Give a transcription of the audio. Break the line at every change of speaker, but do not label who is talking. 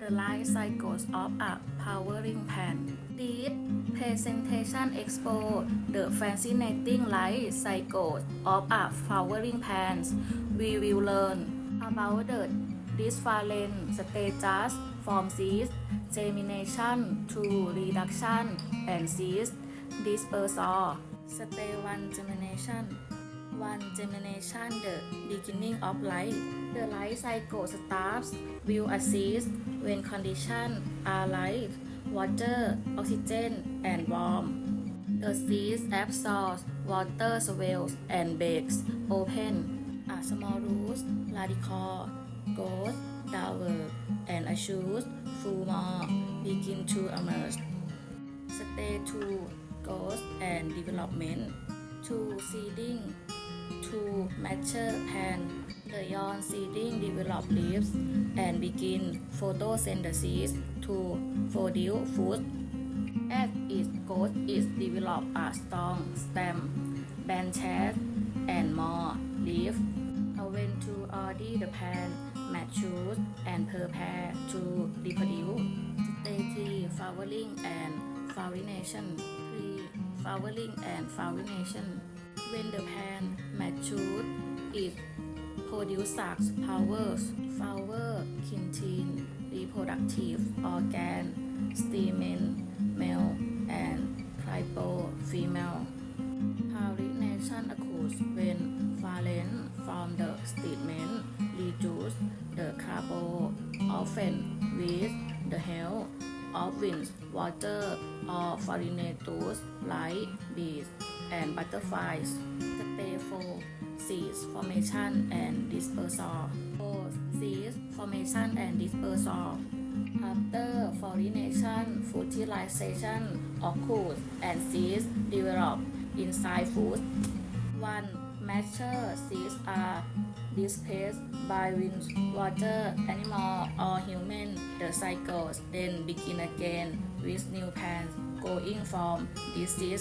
The life cycles of a powering pan. This presentation expo the fascinating life cycles of a flowering plants. We will learn about the different stages from seed germination to reduction and seed dispersal. Stage 1 germination 1 germination the beginning of life the life cycle starts will assist when condition are right water oxygen and warm the seeds absorbs water swells and breaks open a small roots radical goes downward and a shoot full more begin to emerge Stage 2 growth and development 2 seeding mature plant the young seeding develop leaves and begin photosynthesis to produce food. As it grows it develop a strong stem branches and more to already the plant matures and prepare to reproduce Stage 3 flowering and flowerination 3 flowering and flowerination when the plant matures it produces flowers flower contain reproductive organ stamen male and crypo female pollination occurs when pollen from the stamen reduce the carbon often with the help of winds, water, or pollinators like bees and butterflies. Stage 4 Seeds formation and dispersal. 4. Seeds formation and dispersal. After pollination, fertilization occurs and seeds develop inside food. 1. Mature seeds are displaced by wind, water, animal, or human. The cycles then begin again with new plants going from seed